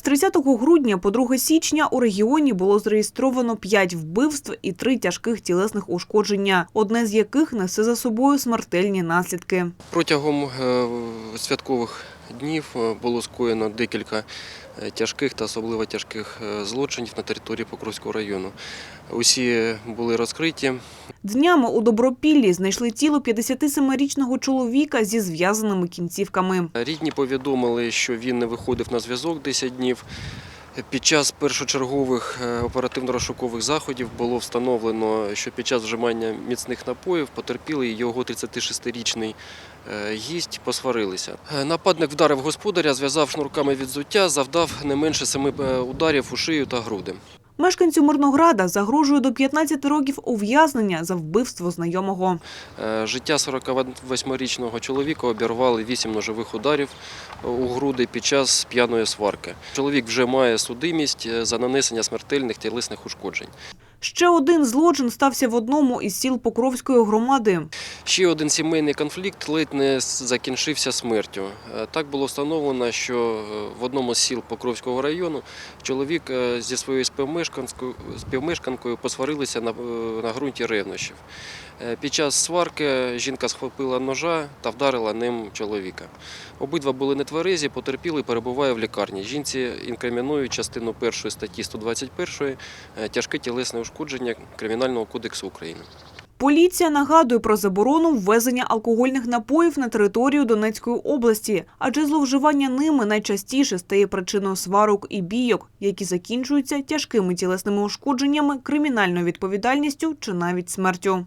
З 30 грудня по 2 січня у регіоні було зареєстровано 5 вбивств і 3 тяжких тілесних ушкодження, одне з яких несе за собою смертельні наслідки. Протягом е, святкових днів е, було скоєно декілька е, тяжких та особливо тяжких е, злочинів на території Покровського району. Усі були розкриті. Днями у Добропіллі знайшли тіло 57-річного чоловіка зі зв'язаними кінцівками. Рідні повідомили, що він не виходив на зв'язок 10 днів. Під час першочергових е, оперативно-розшукових заходів було встановлено, що під час вжимання міцних напоїв потерпілий його 36-річний е, гість посварилися. Е, Нападник вдарив господаря, зв'язав шнурками відзуття, завдав не менше семи ударів у шию та груди. Мешканцю Мирнограда загрожує до 15 років ув'язнення за вбивство знайомого. Е, Життя 48-річного чоловіка обірвали 8 ножових ударів у груди під час п'яної сварки. Чоловік вже має судимість е, за нанесення смертельних тілесних ушкоджень. Ще один злочин стався в одному із сіл Покровської громади. Ще один сімейний конфлікт ледь не закінчився смертю. Е, Так було встановлено, що е, в одному з сіл Покровського району чоловік е, зі своєю співмешканкою посварилися на, на ґрунті ревнощів. Під час сварки жінка схопила ножа та вдарила ним чоловіка. Обидва були нетверезі, потерпілий перебуває в лікарні. Жінці інкримінують частину першої статті 121 е, тяжке тілесне ушкодження Кримінального кодексу України. Поліція нагадує про заборону ввезення алкогольних напоїв на територію Донецької області, адже зловживання ними найчастіше стає причиною сварок і бійок, які закінчуються тяжкими тілесними ушкодженнями, кримінальною відповідальністю чи навіть смертю.